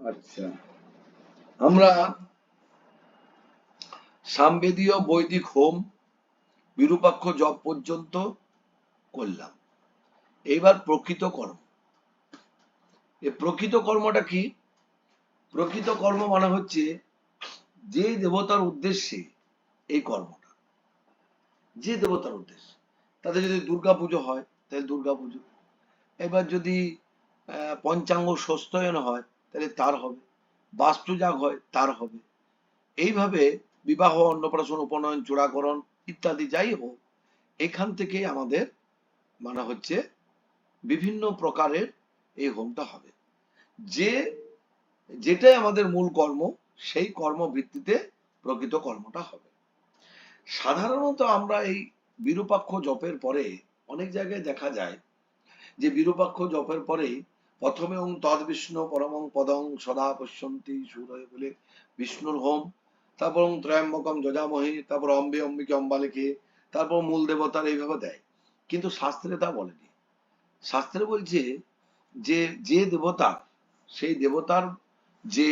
আচ্ছা। আমরা সামবেদীয় বৈদিক হোম বিরূপাক্ষ জপ পর্যন্ত করলাম। এইবার প্রকৃত কর্ম। এই প্রকৃত কর্মটা কি? প্রকৃত কর্ম মানে হচ্ছে যে দেবতার উদ্দেশ্যে এই কর্মটা। যে দেবতার উদ্দেশ্যে। তাদের যদি দুর্গা পুজো হয়, তাহলে দুর্গা পুজো এবার যদি পঞ্চাঙ্গ স্বস্তায়ন হয় তাহলে তার হবে। বাস্তুজাগ হয়, তার হবে। এইভাবে বিবাহ, অন্নপ্রাশন, উপনয়ন, চূড়াকরণ ইত্যাদি যাই হোক, এখান থেকে আমাদের মানে হচ্ছে বিভিন্ন প্রকারের এই হোমটা হবে। যে, যেটাই আমাদের মূল কর্ম, সেই কর্ম ভিত্তিতে প্রকৃত কর্মটা হবে। সাধারণত আমরা এই বিরূপাক্ষ জপের পরে অনেক জায়গায় দেখা যায় যে বিরূপাক্ষ জপের পরে প্রথমে ওং তদ বিষ্ণু পরমং পদং সদা পশ্যন্তি সুরয় বলে বিষ্ণুর হোম। তারপর ওং ত্রয়ম্বকম যজামহি, তারপর অম্বে অম্বিকে অম্বালিকে তারপর মূল দেবতার এইভাবে দেয়। কিন্তু শাস্ত্রে তা বলেনি। শাস্ত্রে বলছে যে যে দেবতা, সেই দেবতার যে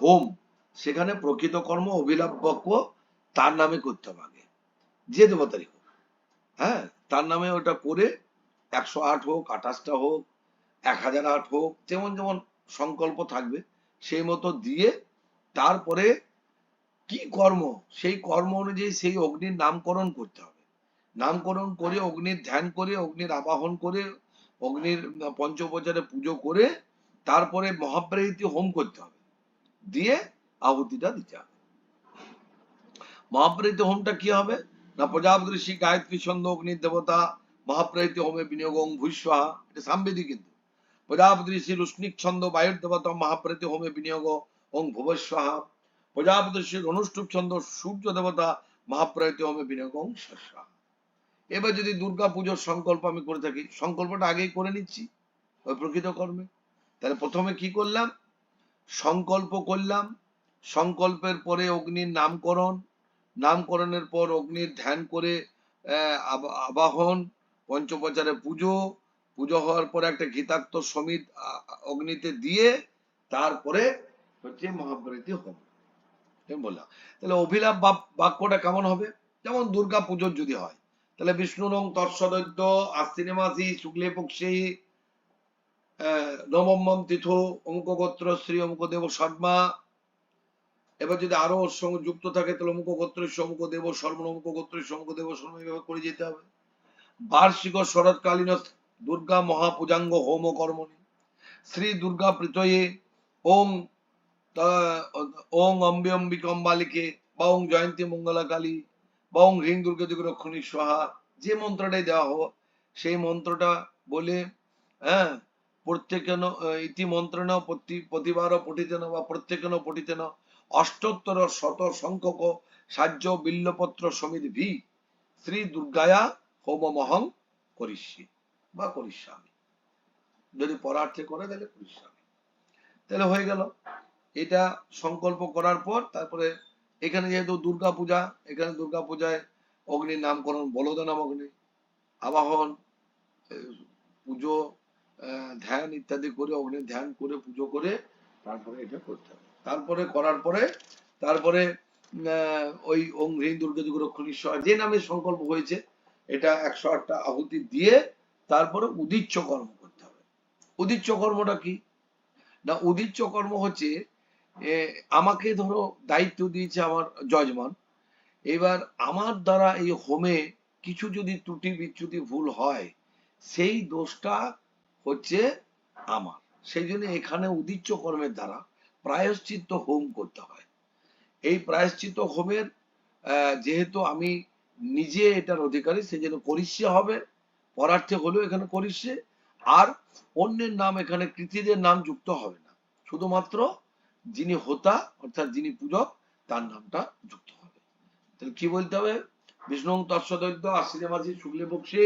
হোম, সেখানে প্রকৃত কর্ম অভিলাপক্য তার নামে করতে হবে। যে দেবতারই হোক হ্যাঁ তার নামে ওটা করে একশো আট হোক, আঠাশটা হোক এক হাজার আট হোক, যেমন যেমন সংকল্প থাকবে, সেই মতো দিয়ে তারপরে কি কর্ম? সেই কর্ম অনুযায়ী সেই অগ্নির নামকরণ করতে হবে। নামকরণ করে, অগ্নির ধ্যান করে, অগ্নির আবাহন করে, অগ্নির পঞ্চোপচারে পুজো করে, তারপরে মহাপ্রায়িত হোম করতে হবে। দিয়ে আহুতিটা দিতে হবে। মহাপ্রায়িত হোমটা কি হবে? না প্রজাপতি গায়ত্রী ছন্দ, অগ্নির দেবতা মহাপ্রায়িত হোমে বিনিয়োগ ভূস্বাহা এটা সাম্বেদি কিন্তু। প্রজাপতি ঋষি রুষ্ণিক ছন্দ বায়ুর দেবতা মহাপ্রায়িত হোমে বিনিয়োগ ওং ভুবস্বাহা প্রজাপতি ঋষির অনুষ্ঠুপ ছন্দ সূর্য দেবতা মহাপ্রায়িত হোমে বিনিয়োগ ওং এবার যদি দুর্গা পুজোর সংকল্প আমি করে থাকি, সংকল্পটা আগেই করে নিচ্ছি, ওই প্রকৃত কর্মে। তাহলে প্রথমে কি করলাম? সংকল্প করলাম, সংকল্পের পরে অগ্নির নামকরণ, নামকরণের পর অগ্নির ধ্যান করে আবাহন, পঞ্চপ্রচারে পুজো পুজো হওয়ার পরে একটা গীতাক্ত সমিত অগ্নিতে দিয়ে তারপরে হচ্ছে মহাভারতী হোম বললাম তাহলে অভিলাপ বাক্যটা কেমন হবে? যেমন দুর্গা পুজোর যদি হয়, তাহলে বিষ্ণু রং তৎসদৈত্য আশ্বিনী মাসি শুক্লে পক্ষে নবম তীর্থ অমুক গোত্র শ্রী অমুক দেব শর্মা। এবার যদি আরও ওর সঙ্গে যুক্ত থাকে, তাহলে অমুক গোত্র সমুখ দেব শর্ম অমুক গোত্রের সমুখ দেব শর্ম এইভাবে করে যেতে হবে। বার্ষিক শরৎকালীন দুর্গা মহাপূজাঙ্গ হোম কর্মণি শ্রী দুর্গা প্রীতয়ে ওং ওং অম্বে অম্বিক অম্বালিকে বা ওং জয়ন্তী মঙ্গলা কালী বা ওং হ্রিং দুর্গা দিগ রক্ষণী সোহা যে মন্ত্রটাই দেওয়া হোক, সেই মন্ত্রটা বলে হ্যাঁ প্রত্যেকেন, ইতি মন্ত্রেণ প্রতি, প্রতিবার পঠিতেন বা প্রত্যেকেন পঠিতেন অষ্টোত্তর শত সংখ্যক সাহায্য বিল্লপত্র সমিত ভি। শ্রী দুর্গায়া হোম মহং করিষ্যি। বা করিষ্যামি যদি পরার্থে করে তাহলে করিষ্যামি তাহলে হয়ে গেল। এটা সংকল্প করার পর তারপরে এখানে যেহেতু দুর্গা পূজা, এখানে দুর্গা পূজায় অগ্নির নামকরণ বলদানাম অগ্নি, আবাহন পুজো ধ্যান ইত্যাদি করে অগ্নির ধ্যান করে পুজো করে তারপরে এটা করতে হবে। তারপরে করার পরে, তারপরে ওই ওং হ্রিং দুর্গা দুর্গরক্ষণীশ্বর যে নামে সংকল্প হয়েছে, এটা একশো আটটা আহুতি দিয়ে তারপরে উদিচ্য কর্ম করতে হবে। উদিচ্য কর্মটা কি? না উদিচ্য কর্ম হচ্ছে আমাকে ধরো দায়িত্ব দিয়েছে আমার যজমান, এবার আমার দ্বারা এই হোমে কিছু যদি ত্রুটি বিচ্যুতি ভুল হয়, সেই দোষটা হচ্ছে আমার। সেই জন্য এখানে উদিচ্য কর্মের দ্বারা প্রায়শ্চিত্ত হোম করতে হয়। এই প্রায়শ্চিত্ত হোমের যেহেতু আমি নিজে এটার অধিকারী সেই জন্য করিষ্যে হবে পরার্থে হলেও এখানে করিষ্যে আর অন্যের নাম এখানে কৃতিদের নাম যুক্ত হবে না। শুধুমাত্র যিনি হোতা, অর্থাৎ যিনি পূজক, তার নামটা যুক্ত হবে। তাহলে কি বলতে হবে? বিষ্ণু তৎসদৈত্য আশ্বিনে মাসি শুক্লে পক্ষে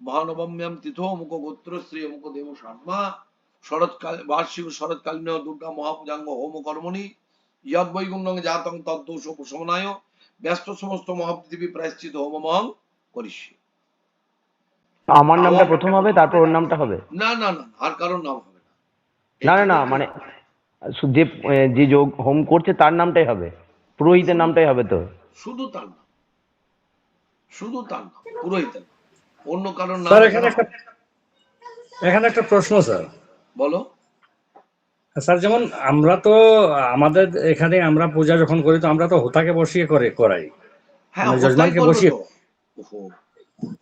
মহানবম্যাম তীর্থ অমুক গোত্র শ্রী অমুক দেব শর্মা শরৎকাল বার্ষিক শরৎকালীন দুর্গা মহাপূজাঙ্গ হোম কর্মণি ইয়দ বৈগুণ্যং জাতং তদ্দোষ উপশমনায় ব্যস্ত সমস্ত মহাপৃথিবী প্রায়শ্চিত হোমমহং করিষ্যে। আমার নামটা প্রথম হবে তারপর ওর নামটা হবে? না না না আর কারোর নাম হবে না। না না মানে যে যে যোগ হোম করছে তার নামটাই হবে। পুরোহিতের নামটাই হবে তো? শুধু তার নাম। শুধু তার নাম পুরোহিতের অন্য কারোর নাম স্যার এখানে একটা এখানে একটা প্রশ্ন স্যার। বলো। স্যার যেমন আমরা তো আমাদের এখানে আমরা পূজা যখন করি তো আমরা তো হোতাকে বসিয়ে করে করাই। হ্যাঁ মানে যজমানকে বসিয়ে-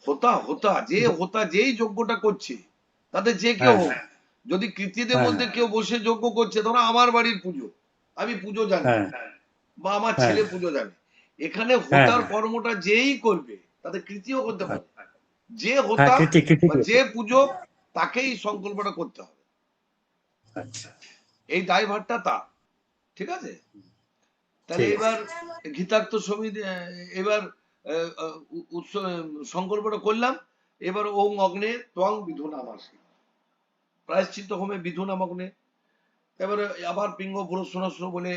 হোতা হোতা যে হোতা যেই যজ্ঞটা করছে তাতে যে কেউ হোক যদি কৃতিদের মধ্যে কেউ বসে যজ্ঞ করছে ধরো আমার বাড়ির পুজো আমি পুজো জানি বা আমার। ছেলে পুজো জানে এখানে হোতার কর্মটা যেই করবে তাতে কৃতিও করতে পারে যে হোতা যে পুজো তাকেই সংকল্পটা করতে হবে এই দায়ভারটা তার ঠিক আছে তাহলে এবার গীতার্থ সমিতি এবার সংকল্পটা করলাম, এবার ওং অগ্নে ত্বং বিধুনাম আসি প্রায়শ্চিত্ত হোমে বিধুনাম অগ্নে এবারে আবার পিঙ্গ পুরস্বনস্র বলে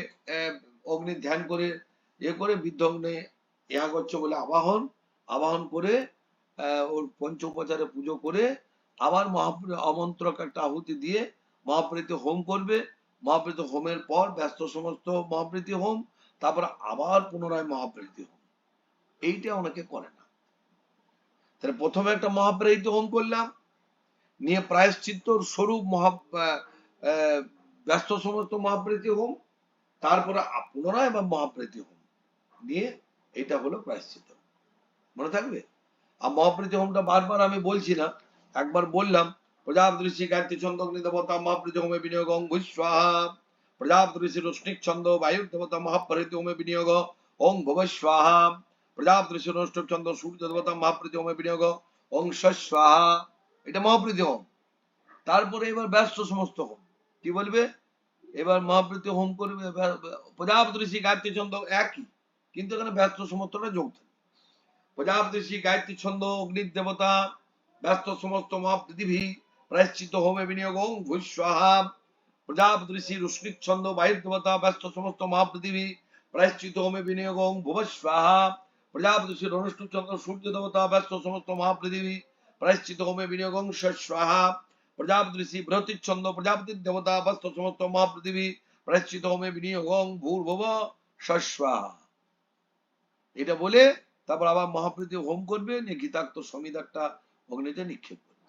অগ্নি ধ্যান করে, এ করে বিদ্ধ অগ্নে ইহাগচ্ছ বলে আবাহন। আবাহন করে ওর পঞ্চোপচারে পুজো করে, আবার মহাপ্র, আমন্ত্রক একটা আহুতি দিয়ে মহাপ্রীতি হোম করবে। মহাপ্রীতি হোমের পর ব্যস্ত সমস্ত মহাপ্রীতি হোম, তারপর আবার পুনরায় মহাপ্রীতি হোম। এইটা অনেকে করে না। তাহলে প্রথমে একটা মহাপ্রীতি হোম করলাম, নিয়ে প্রায়শ্চিত্তর স্বরূপ মহা ব্যস্ত সমস্ত মহাপ্রীতি হোম তারপরে পুনরায় আবার মহাপ্রীতি হোম নিয়ে এটা হলো প্রায়শ্চিত্ত। মনে থাকবে? আর মহাপ্রীতি হোমটা বারবার আমি বলছি না, একবার বললাম প্রজাপতি গায়ত্রী ছন্দ দেবতা মহাপ্রীতি হোমে বিনিয়োগ অঙ্গুই স্বাহা। প্রজাপতি রশ্মিক ছন্দ বায়ুর দেবতা মহাপ্রীতি হোমে বিনিয়োগ ওং ভব প্রজাপতি সূর্য দেবতা মহাপ্রীতি বিনিয়োগ স্বাহা এটা মহাপ্রীতি তারপরে এবার ব্যস্ত সমস্ত হোম কি বলবে? এবার মহাপ্রীতি হোম করবে, ব্যা- ব্যা- প্রজাপতি ঋষি গায়ত্রী ছন্দ একই, কিন্তু এখানে ব্যস্ত সমস্তটা যোগ থাকে প্রজাপতি ঋষি গায়ত্রী ছন্দ অগ্নির দেবতা ব্যস্ত সমস্ত মহাপৃথিবী প্রায়শ্চিত হোমে বিনিয়োগ। ওং ভূস্বাহা প্রজাপতি ঋষি রুষ্ণিক ছন্দ বায়ুর দেবতা ব্যস্ত সমস্ত মহাপৃথিবী প্রায়শ্চিত হোমে বিনিয়োগ। ওং ভুবস্বাহা প্রজাপতি ঋষি অনুষ্ঠুপ চন্দ্র সূর্য দেবতা ব্যস্ত সমস্ত মহাপৃথিবী প্রায়শ্চিত হোমে বিনিয়োগ স্বাহা। প্রজাপতি ঋষি বৃহতির ছন্দ প্রজাপতির দেবতা ব্যস্ত সমস্ত মহাপৃথিবী প্রায়শ্চিত হোমে বিনিয়োগ ভূর্ভুব স্বাহা। এটা বলে তারপর আবার মহাপ্রীতি হোম করবে নিয়ে গীতাক্ত সমিত একটা অগ্নিতে নিক্ষেপ করবে।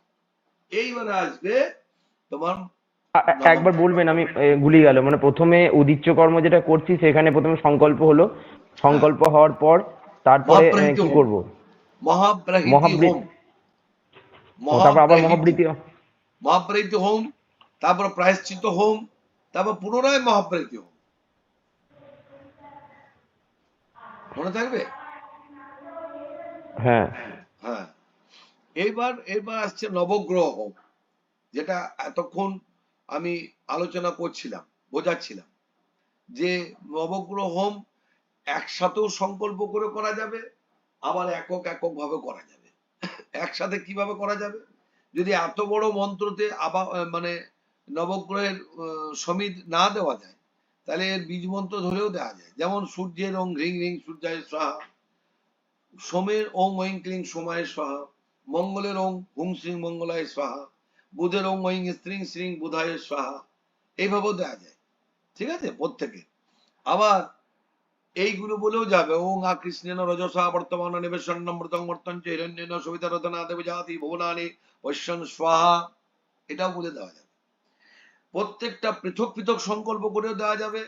এইবারে আসবে তোমার একবার বলবেন আমি এ, গুলিয়ে গেল। মানে প্রথমে উদিচ্য কর্ম যেটা করছি সেখানে প্রথমে সংকল্প হলো। সংকল্প হওয়ার পর তারপরে কি। করব? ও, তারপর আবার মহাবৃত্তি মহাপ্রাহিতি হোম তারপর প্রায়শ্চিত হোম তারপর পুনরায় মহাপ্রাহিতি হোম। মনে থাকবে? হ্যাঁ। হ্যাঁ। এইবার এবার আসছে নবগ্রহ হোম যেটা এতক্ষণ আমি আলোচনা করছিলাম বোঝাচ্ছিলাম। যে নবগ্রহ হোম একসাথেও সংকল্প করে করা যাবে, আবার একক একক ভাবে করা যাবে। একসাথে কীভাবে করা যাবে? যদি এত বড় মন্ত্রতে আবার মানে নবগ্রহের সমিত না দেওয়া যায়, তাহলে এর বীজ মন্ত্র ধরেও দেওয়া যায়। যেমন সূর্যের ওং রিং রিং সূর্যায় সাহা সোমের ওং ঐং ক্লিং সোমায় স্বাহা, মঙ্গলের ওং হুং শ্রীং মঙ্গলায় স্বাহা, বুধের ওং ঐং স্ত্রিং শ্রীং বুধায় স্বাহা, এইভাবেও দেওয়া যায়। ঠিক আছে? প্রত্যেকে। আবার এইগুলো বলেও যাবে। ওং আ কৃষ্ণেন রজসা বর্তমান নিবেশন্নম মৃতং বর্তন চ হিরণ্যেন সবিতা রতনা দেব জাতি ভুবনানি পশ্যন স্বাহা। এটাও বলে দেওয়া যাবে। প্রত্যেকটা পৃথক পৃথক সংকল্প করেও দেওয়া যাবে।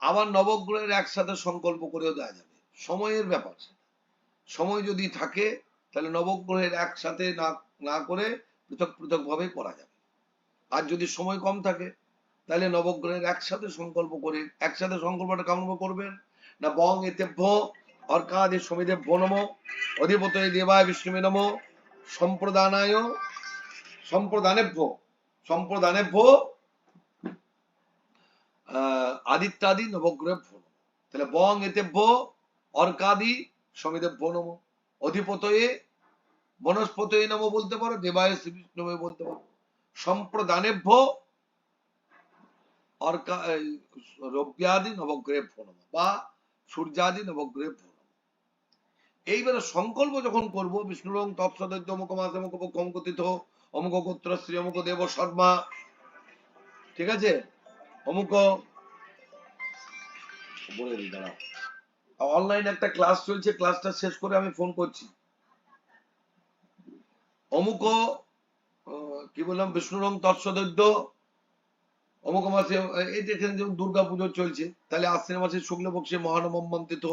আবার নবগ্রহের একসাথে সংকল্প করেও দেওয়া যাবে। সময়ের ব্যাপার সময় যদি থাকে, তাহলে নবগ্রহের একসাথে না না করে পৃথক পৃথক ভাবে করা যাবে। আর যদি সময় কম থাকে, তাহলে নবগ্রহের একসাথে সংকল্প করে, একসাথে সংকল্পটা কেমন করবেন? না বং এতেভ্য অর্কাদি সমিদেভ্য নম অধিপত দেবায় বিষ্ণুমে নম, সম্প্রদানায় সম্প্রদানেভ্য সম্প্রদানেভ্য আদিত্যাদি নবগ্রহেভ্য নম। তাহলে বং এতেভ্য অর্কাদি সমিদেভ্য নম, অধিপতয়ে বনস্পতয়ে নম বলতে পারো, দেবায় শ্রী বিষ্ণুমে বলতে পারো। সম্প্রদানেভ্য, অর্কা রব্যাদি নবগ্রহেভ্য নম, বা সূর্যাদি নবগ্রহেভ্য নম এইবারে সংকল্প যখন করব বিষ্ণুরং তৎসদৈত্য অমুক মাসে অমুক পক্ষ অমুক গোত্র শ্রী, অমুক দেব শর্মা, ঠিক আছে? অমুক বলে দিই, দাঁড়াও। অনলাইন একটা ক্লাস চলছে ক্লাসটা শেষ করে আমি ফোন করছি। অমুক কি বললাম? বিষ্ণুরং তৎসদৈদ্য অমুক মাসে এই দেখেন যেমন দুর্গা পুজো চলছে, তাহলে আশ্বিন মাসে শুক্লপক্ষে মহানবন্তিত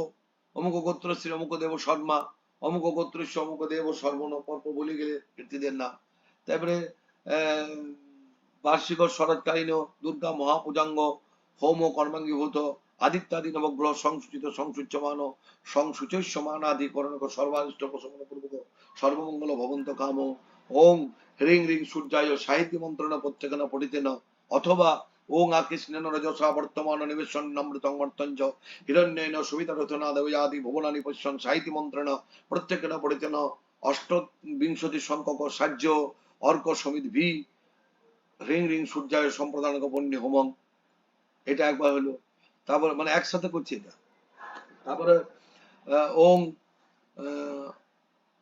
অমুক গোত্র শ্রী অমুক দেব শর্মা, অমুক গোত্র শ্রী অমুক দেব সর্বন পর্ব বলে গেলে কীর্তিদের নাম। তারপরে বার্ষিক শরৎকালীন দুর্গা মহাপূজাঙ্গ, হোম কর্মাঙ্গীভূত, আদিত্যাদি নবগ্রহ সংসূচিত সংসূচ্যমান সংসূচস্যমান আদি করণক সর্বানিষ্ট প্রসঙ্গ পূর্বক সর্বমঙ্গল ভবন্ত কাম ওং হ্রিং রিং সূর্যায় সাহিত্য মন্ত্রণ প্রত্যেকন পঠিতেন। অথবা ওং আকৃষ্ণেন রজসা বর্তমান নিবেশন নমৃতং মর্তঞ্চ। হিরণ্যেন সুবিতা রচনা দেবয়াদি ভুবনানি পশ্যন সাহিত্য মন্ত্রণ প্রত্যেকন পঠিতেন অষ্টবিংশতি সংখ্যক সাহ্য অর্ক সমিত ভি রিং রিং সূর্যায় সম্প্রদান বন্যে হোমং এটা একবার হলো। তারপরে মানে একসাথে করছি এটা। তারপরে ওং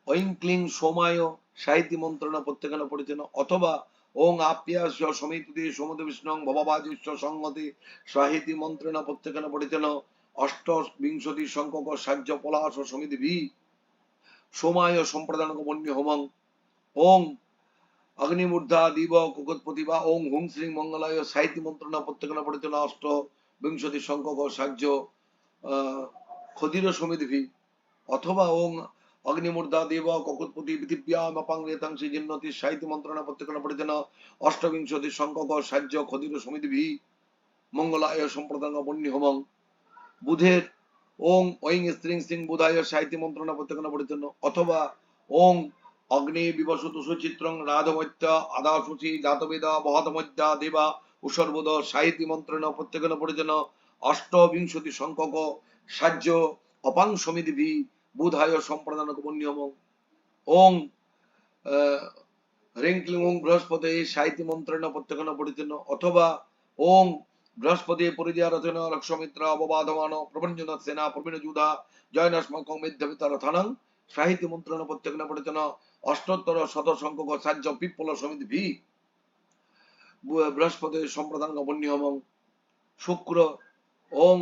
ঐং ক্লিং সোমায় সাহিত্য মন্ত্রণা প্রত্যেকান পড়িতেন অথবা ওং আপ্যাস সমিতি সমুদ্র বিষ্ণু ভবাবাজস্য সংহতি সাহিত্য মন্ত্রণা প্রত্যেকান পড়িতেন অষ্টবিংশতি সংখ্যক সাহ্য পলাশ সমিতি ভি সোমায় সম্প্রদান বন্যে হোমং। ওং অগ্নিমূর্ধা দিব কুকৎপতি বা ওং হুং শ্রী মঙ্গলায় সাহিত্য মন্ত্রণা প্রত্যেকনা পড়িতেন অষ্ট বিংশতি সংখ্যক সাহায্য ক্ষুদির সমিতি অথবা ওং অগ্নিমূর্ধা দেব ককুৎপতি পৃথিব্যাম, অপাঙ্গেতাং শ্রীজিন্নতি সাহিত্য মন্ত্রণা প্রত্যেকনা পড়িতেন অষ্টবিংশতি সংখ্যক সাহ্য ক্ষুদির সমিতি মঙ্গলায় সম্প্রদান হোমং বুধের ওং ঐং স্ত্রিং সিং বুধায় সাহিত্য মন্ত্রণা প্রত্যেকনা পড়িতেন অথবা ওং অগ্নি বিবসত সুচিত্রং রাধমত্য, আদাসুচি, জাতবেদা বহতমদ্যা দেবা উসর্বদ সাহিত্য মন্ত্রণ প্রত্যেকন পরিজন অষ্টবিংশতি সংখ্যক সাহায্য অপাং সমিতি বুধায় সম্প্রদান নিয়ম ওং আহ, ক্লিং ওং বৃহস্পতি সাহিত্য মন্ত্রণ প্রত্যেকন পরিজন অথবা ওং বৃহস্পতি পরিজয়া রচন লক্ষ্মিত্র অববাধমান প্রভঞ্জন সেনা প্রবীণ যুধা জয়নাস্মকং মেধ্যবিতা রথনং সাহিত্য মন্ত্রণ প্রত্যেকন পরিজন অষ্টোত্তর শত সংখ্যক সাহ্য পিপ্পল সমিতি ভি। বৃহস্পতি সম্প্রদান গমন্যমং শুক্র ওং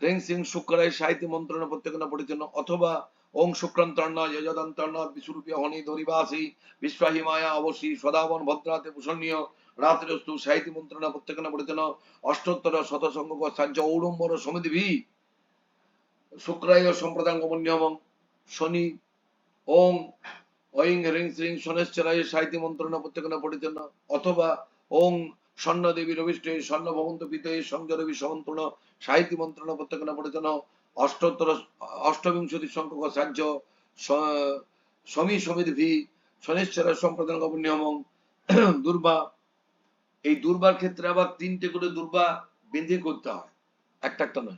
আহ, সিং শুক্রায় সাহিত্য মন্ত্রণ প্রত্যেকন পরিচন্ন অথবা ওং শুক্রান্তর্ণ যজদন্তর্ণ বিশ্বরূপীয় হনি ধরিবাসী বিশ্বাহী মায়া অবশ্যই সদাবন ভদ্রাতে ভূষণীয় রাত্রিস্তু সাহিত্য মন্ত্রণ প্রত্যেকন পরিচন্ন অষ্টোত্তর শত সংখ্যক সাহ্য ঔড়ম্বর সমিতি ভি। শুক্রায় সম্প্রদান গমন্যমং শনি ওং ঐং হ্রিং শ্রিং শনেশ্বরায় সাহিত্য মন্ত্রণা প্রত্যেকনা পঠিতেন অথবা ওং স্বর্ণ দেবী রবিষ্টে স্বর্ণ ভবন্ত পিতে সংযরবি সমন্ত্রণ সাহিত্য মন্ত্রণা প্রত্যেকনা পঠিতেন অষ্টোত্তর অষ্টবিংশতি সংখ্যক সাহ্য স- সমী সমিত ভি শনেশ্বর সম্প্রদান নিয়মং দুর্বা। এই দুর্বার ক্ষেত্রে আবার তিনটে করে দুর্বা বেঁধে করতে হয়। একটা একটা নয়।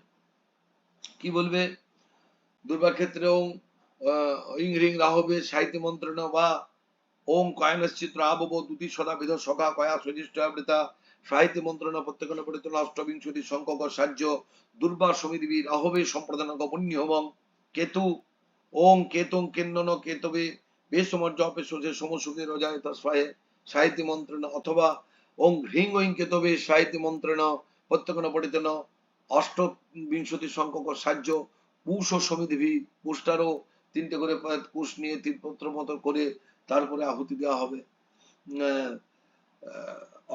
কি বলবে? দুর্বার ক্ষেত্রে ওং আহ, ইং রিং রাহবে সাহিত্য মন্ত্রণ বা ওং কয়নশ্চিত্র আবব দুটি সদা বিধ সখা কয়া সজিষ্টা সাহিত্য মন্ত্রণ প্রত্যেকন পরিতন অষ্টবিংশতি সংখ্যক সাহ্য দুর্বার সমিতি রাহবে সম্প্রদান গপন্য হবং। কেতু, ওং কেতং কেন্নন কেতবে বেসমর্য অপেশে সমসুখে রজায় তস্মায় সাহিত্য মন্ত্রণ অথবা ওং হ্রিং ঐং কেতবে, সাহিত্য মন্ত্রণ প্রত্যেকন পরিতন অষ্টবিংশতি সংখ্যক সাহ্য পুষ ও সমিতি তিনটে করে কুশ নিয়ে তিন পত্র মতো করে তারপরে আহুতি দেওয়া হবে।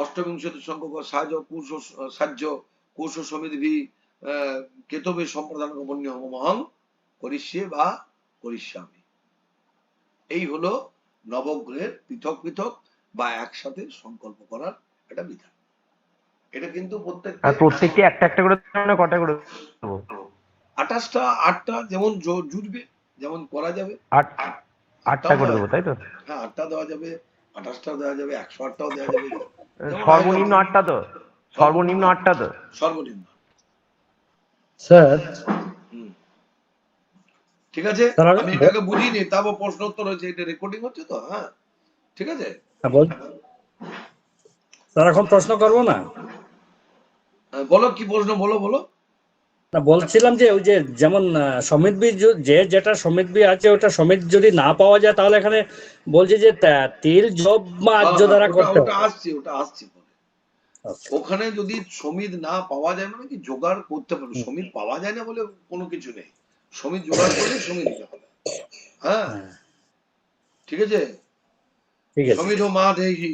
অষ্টবিংশতি সংখ্যক সাহায্য কুশ সাহ্য কুশ ও সমিতি কেতবে সম্প্রদান গণ্য মহং করিষ্যে বা করিষ্যামি। এই হলো নবগ্রহের পৃথক পৃথক বা একসাথে সংকল্প করার একটা বিধান। এটা কিন্তু প্রত্যেক আর প্রত্যেকটি একটা একটা করে মানে কটা করে দেবো আঠাশটা আটটা যেমন জুটবে যেমন করা যাবে। আট আটটা করে দেবো তাই তো? হ্যাঁ আটটা দেওয়া যাবে আঠাশটা দেওয়া যাবে একশো আটটাও দেওয়া যাবে। সর্বনিম্ন আটটা তো। সর্বনিম্ন আটটা তো। সর্বনিম্ন। স্যার। ঠিক আছে? আমি এটাকে বুঝিনি তারপর প্রশ্ন উত্তর হচ্ছে এটা রেকর্ডিং হচ্ছে তো হ্যাঁ। ঠিক আছে? হ্যাঁ, স্যার এখন প্রশ্ন করব না? বলো কি প্রশ্ন বলো বলো। না বলছিলাম যে ওই যে যেমন সমিত বীজ যে যেটা সমিত বীজ আছে ওটা সমিত যদি না পাওয়া যায় তাহলে এখানে বলছে যে তিল জব বা আর্য দ্বারা করতে ওটা আসছে ওটা আসছে ওখানে যদি সমিত না পাওয়া যায় মানে কি জোগাড় করতে পারো সমিত পাওয়া যায় না বলে কোনো কিছু নেই। সমিত জোগাড় করলে সমিত হবে হ্যাঁ? হ্যাঁ, ঠিক আছে? ঠিক আছে। সমিত মা দেখি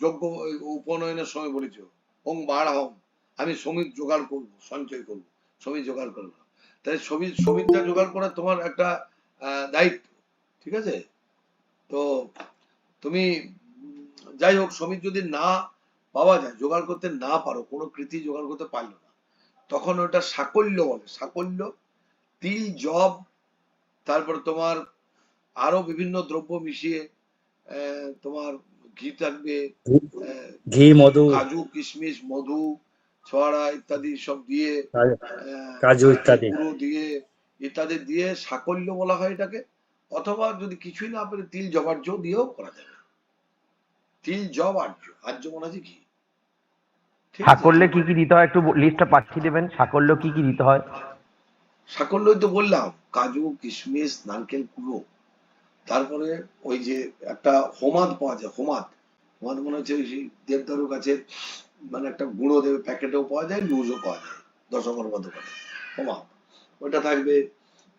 যজ্ঞ উপনয়নের সময় বলেছ। ওং বার হম আমি সমিত জোগাড় করব সঞ্চয় করব। সমিত জোগাড় করব তাই সমিত সমিতটা জোগাড় করা তোমার একটা দায়িত্ব ঠিক আছে? তো তুমি যাই হোক সমিত যদি না পাওয়া যায় জোগাড় করতে না পারো কোনো কৃতি জোগাড় করতে পারল না তখন ওটা সাকল্য বলে। সাকল্য তিল জব তারপরে তোমার আরও বিভিন্ন দ্রব্য মিশিয়ে আহ, তোমার ঘি থাকবে ঘি মধু। কাজু কিশমিশ মধু ছড়া ইত্যাদি সব দিয়ে কাজু- ইত্যাদি। দিয়ে ইত্যাদি দিয়ে সাকল্য বলা হয় এটাকে। অথবা যদি কিছুই না পারে তিল জবার্য দিয়েও করা যাবে তিল জব আর্য আর্য মনে আছে ঘি। সাকল্যে কি কি দিতে হয়? একটু লিস্টটা পাঠিয়ে দেবেন। সাকল্য কি কি দিতে হয়? সাকল্যই তো বললাম কাজু কিশমিশ নারকেল কুড়ো তারপরে ওই যে একটা হোমাদ পাওয়া যায় হোমাদ। হোমাদ মনে হচ্ছে ওই সেই দেবদারু গাছের মানে একটা গুঁড়ো দেবে প্যাকেটেও পাওয়া যায়, লুজও পাওয়া যায় দশকর্মা দোকানে হোমাদ ওটা থাকবে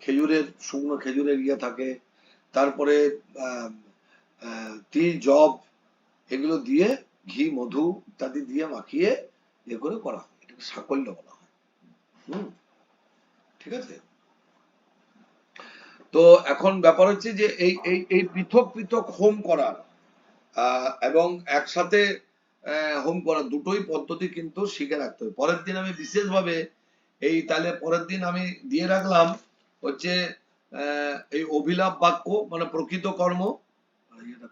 খেজুরের, শুকনো খেজুরের ইয়ে থাকে। তারপরে তিল জব এগুলো দিয়ে ঘি, মধু ইত্যাদি দিয়ে মাখিয়ে এ করে করা হয়। এটাকে সাকল্য বলা হয়। হুম, ঠিক আছে? তো এখন ব্যাপার হচ্ছে যে এই এই পৃথক পৃথক হোম করার এবং একসাথে হোম করা দুটোই পদ্ধতি কিন্তু শিখে রাখতে হবে। পরের দিন আমি বিশেষভাবে এই তাহলে পরের দিন আমি দিয়ে রাখলাম হচ্ছে এই অভিলাপ বাক্য মানে প্রকৃত কর্ম। এটা